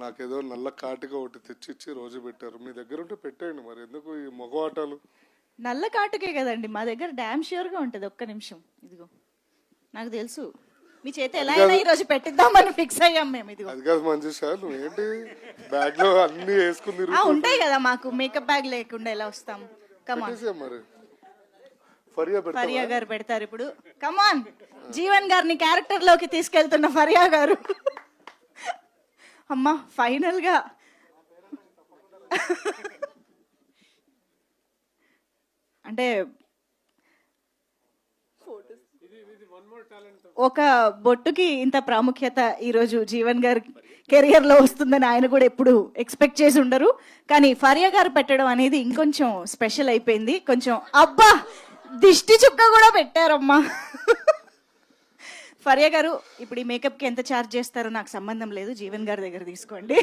నాకేదో నల్ల కాటిగా ఒకటి తెచ్చిచ్చి రోజు పెట్టారు. మీ దగ్గర ఉంటే పెట్టేయండి మరి. ఎందుకు ఈ మగవాటాలు? నల్ల కాటుకే కదండి. మా దగ్గర డ్యామ్గా ఉంటది. ఒక్క నిమిషం. ఇదిగో. నాకు తెలుసు. మీ చేత ఎలా అయినా ఈ రోజు పెట్టిద్దామని ఫిక్స్ అయ్యాం మేము. ఇదిగో. అది కాదు మంజుష నువ్వేంటి? బ్యాగ్లో అన్ని వేసుకుని ఆ ఉంటాయి కదా మాకు. మేకప్ బ్యాగ్ లేకుండా ఎలా వస్తాం? కమాన్ పెట్టేసే మరి. ఫరియా పెడతా ఫరియా గారు పెడతారు ఇప్పుడు. కమాన్ జీవన్ గారిని క్యారెక్టర్లోకి తీసుకెళ్తున్న ఫరియా గారు. అమ్మా ఫైనల్గా. అంటే ఒక బొట్టుకి ఇంత ప్రాముఖ్యత ఈరోజు జీవన్ గారి కెరియర్లో వస్తుందని ఆయన కూడా ఎప్పుడు ఎక్స్పెక్ట్ చేసి ఉండరు. కానీ ఫరియా గారు పెట్టడం అనేది ఇంకొంచెం స్పెషల్ అయిపోయింది. కొంచెం అబ్బా దిష్టి చుక్క కూడా పెట్టారమ్మా. ఫరియా గారు ఇప్పుడు ఈ మేకప్కి ఎంత ఛార్జ్ చేస్తారో నాకు సంబంధం లేదు. జీవన్ గారి దగ్గర తీసుకోండి.